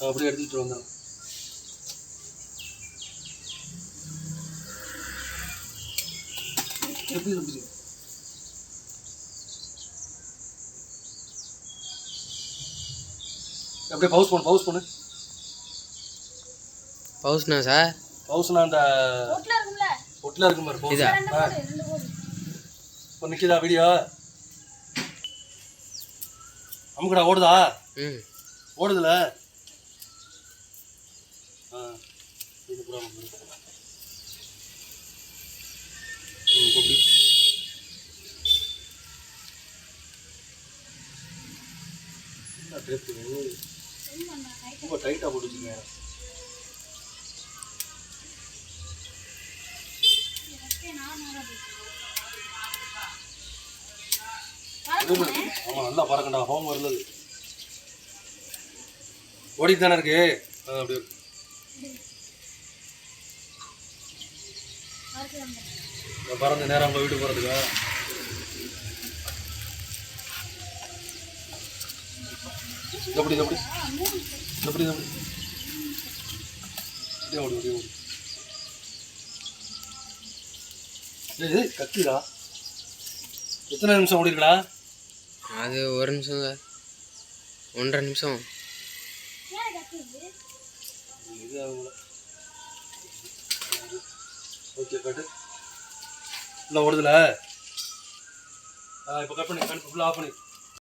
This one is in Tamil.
அப்படியே எடுத்துட்டு வந்துடும் எப்படி எப்படி அப்படியே பவுஸ் பண்ணு பவுஸ் பண்ணு. பவுஸ்னா சார் பவுஸ்னா அந்த ஒட்டுல இருக்கும் பாரு பவுஸ் இப்போ நிற்கிதா வீடியோ அமுக்கடா ஓடுதா? ம். ஓடுதுல? இது இப்படி என்ன டேப்பு ரொம்ப டைட்டாக போட்டு வச்சுருங்க ஆமாம் நல்லா பறக்கண்டா ஹோம் வருது ஓடிட்டு தானே இருக்கு. இப்ப பறந்து நேரம் அவங்க வீட்டுக்கு போகிறதுக்கா எப்படி எப்படி எப்படி எப்படி ஓடு ஓடி. ஓடு ஓடி கத்திடா. எத்தனை நிமிஷம் ஓடிருக்கடா? அது ஒரு நிமிஷம் சார் ஒன்றரை நிமிஷம். இது ஆகும்ல. ஓகே கட்டு இல்லை ஓடுதுல? இப்போ கட் பண்ணி கட் ஃபுல்லாக ஆஃப் பண்ணி.